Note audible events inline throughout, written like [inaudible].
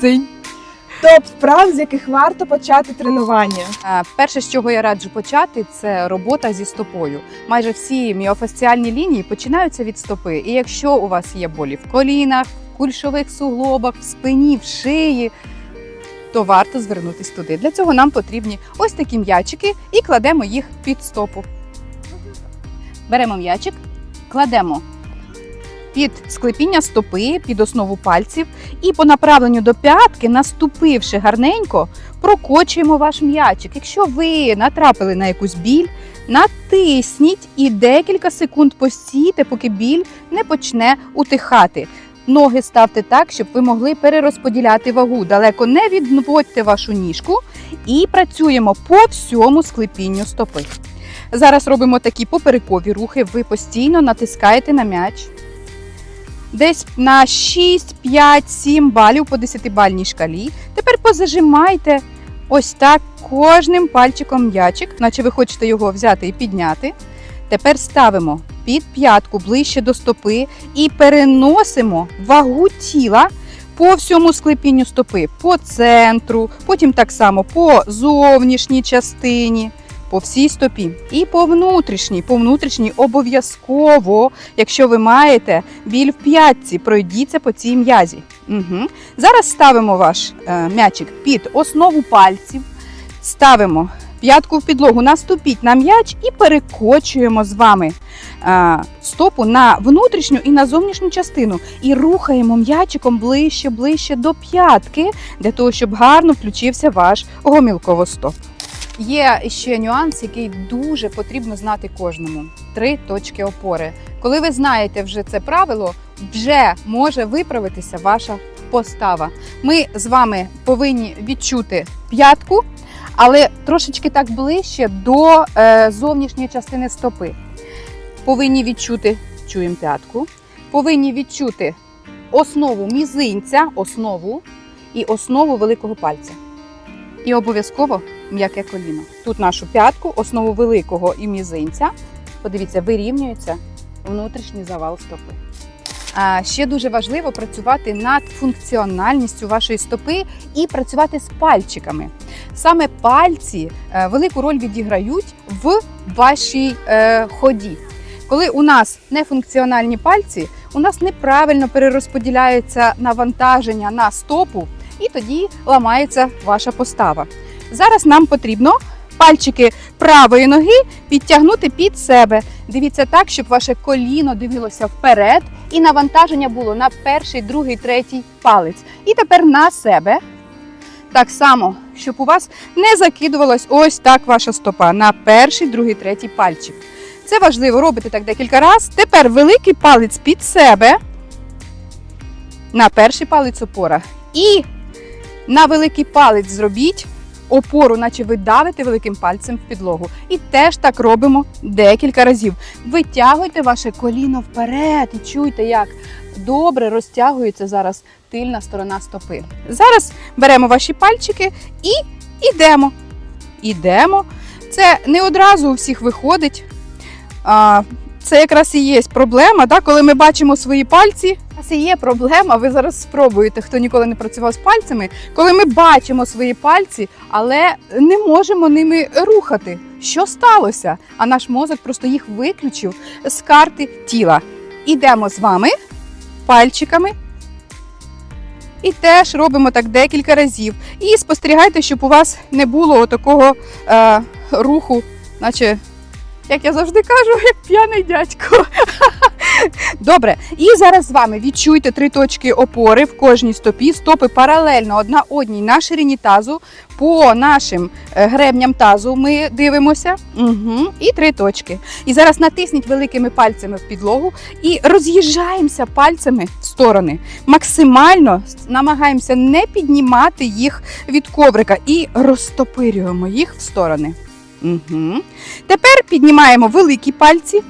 Цинь. Топ вправ, з яких варто почати тренування. Е, Перше, з чого я раджу почати, це робота зі стопою. Майже всі міофасціальні лінії починаються від стопи. І якщо у вас є болі в колінах, в кульшових суглобах, в спині, в шиї, то варто звернутись туди. Для цього нам потрібні ось такі м'ячики і кладемо їх під стопу. Беремо м'ячик, кладемо під склепіння стопи, під основу пальців, і по направленню до п'ятки, наступивши гарненько, прокочуємо ваш м'ячик. Якщо ви натрапили на якусь біль, натисніть і декілька секунд постійте, поки біль не почне утихати. Ноги ставте так, щоб ви могли перерозподіляти вагу. Далеко не відводьте вашу ніжку і працюємо по всьому склепінню стопи. Зараз робимо такі поперекові рухи. Ви постійно натискаєте на м'яч. Десь на 6, 5, 7 балів по 10-бальній шкалі. Тепер позажимайте ось так кожним пальчиком м'ячик, наче ви хочете його взяти і підняти. Тепер ставимо під п'ятку ближче до стопи і переносимо вагу тіла по всьому склепінню стопи, по центру, потім так само по зовнішній частині, по всій стопі і по внутрішній. По внутрішній обов'язково, якщо ви маєте біль в п'ятці, пройдіться по цій м'язі. Угу. Зараз ставимо ваш е, м'ячик під основу пальців, ставимо п'ятку в підлогу, наступіть на м'яч і перекочуємо з вами е, стопу на внутрішню і на зовнішню частину. І рухаємо м'ячиком ближче, ближче до п'ятки, для того, щоб гарно включився ваш гомілковостоп. Є ще нюанс, який дуже потрібно знати кожному: три точки опори. Коли ви знаєте вже це правило, вже може виправитися ваша постава. Ми з вами повинні відчути п'ятку, але трошечки так ближче до е, зовнішньої частини стопи. Повинні відчути, чуємо п'ятку, повинні відчути основу мізинця, основу і основу великого пальця. І обов'язково м'яке коліно. Тут нашу п'ятку, основу великого і мізинця. Подивіться, вирівнюється внутрішній завал стопи. Ще дуже важливо працювати над функціональністю вашої стопи і працювати з пальчиками. Саме пальці е, велику роль відіграють в вашій е, ході. Коли у нас нефункціональні пальці, у нас неправильно перерозподіляється навантаження на стопу, і тоді ламається ваша постава. Зараз нам потрібно пальчики правої ноги підтягнути під себе. Дивіться так, щоб ваше коліно дивилося вперед, і навантаження було на перший, другий, третій палець. І тепер на себе. Так само, щоб у вас не закидувалась ось так ваша стопа на перший, другий, третій пальчик. Це важливо робити так декілька разів. Тепер великий палець під себе. На перший палець опора. І на великий палець зробіть опору, наче ви давите великим пальцем в підлогу. І теж так робимо декілька разів. Витягуйте ваше коліно вперед і чуйте, як добре розтягується зараз тильна сторона стопи. Зараз беремо ваші пальчики і йдемо. Ідемо. Це не одразу у всіх виходить. Це якраз і є проблема, коли ми бачимо свої пальці. Це є проблема. Ви зараз спробуєте, хто ніколи не працював з пальцями, коли ми бачимо свої пальці, але не можемо ними рухати. Що сталося? А наш мозок просто їх виключив з карти тіла. Ідемо з вами пальчиками. І теж робимо так декілька разів. І спостерігайте, щоб у вас не було такого е, руху, наче, як я завжди кажу, [laughs] як п'яний дядько. Добре, і зараз з вами відчуйте три точки опори в кожній стопі. Стопи паралельно одна одній на ширині тазу. По нашим е, гребням тазу ми дивимося. Угу. І три точки. І зараз натисніть великими пальцями в підлогу і роз'їжджаємося пальцями в сторони. Максимально намагаємося не піднімати їх від коврика і розтопирюємо їх в сторони. Угу. Тепер піднімаємо великі пальці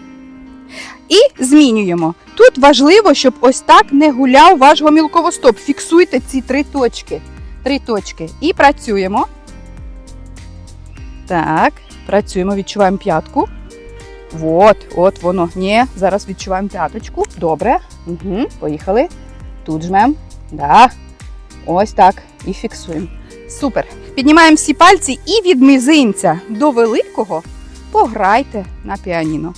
і змінюємо. Тут важливо, щоб ось так не гуляв ваш гомілковостоп. Фіксуйте ці три точки. Три точки. І працюємо. Так, працюємо, відчуваємо п'ятку. От, от воно. Ні, зараз відчуваємо п'яточку. Добре. Угу, Поїхали. Тут жмем. Да. Ось так. І фіксуємо. Супер. Піднімаємо всі пальці і від мізинця до великого пограйте на піаніно.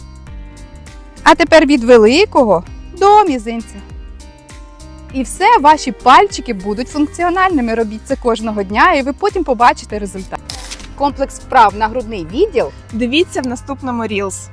А тепер від великого до мізинця. І все, ваші пальчики будуть функціональними. Робіть це кожного дня, і ви потім побачите результат. Комплекс вправ на грудний відділ Дивіться в наступному Reels.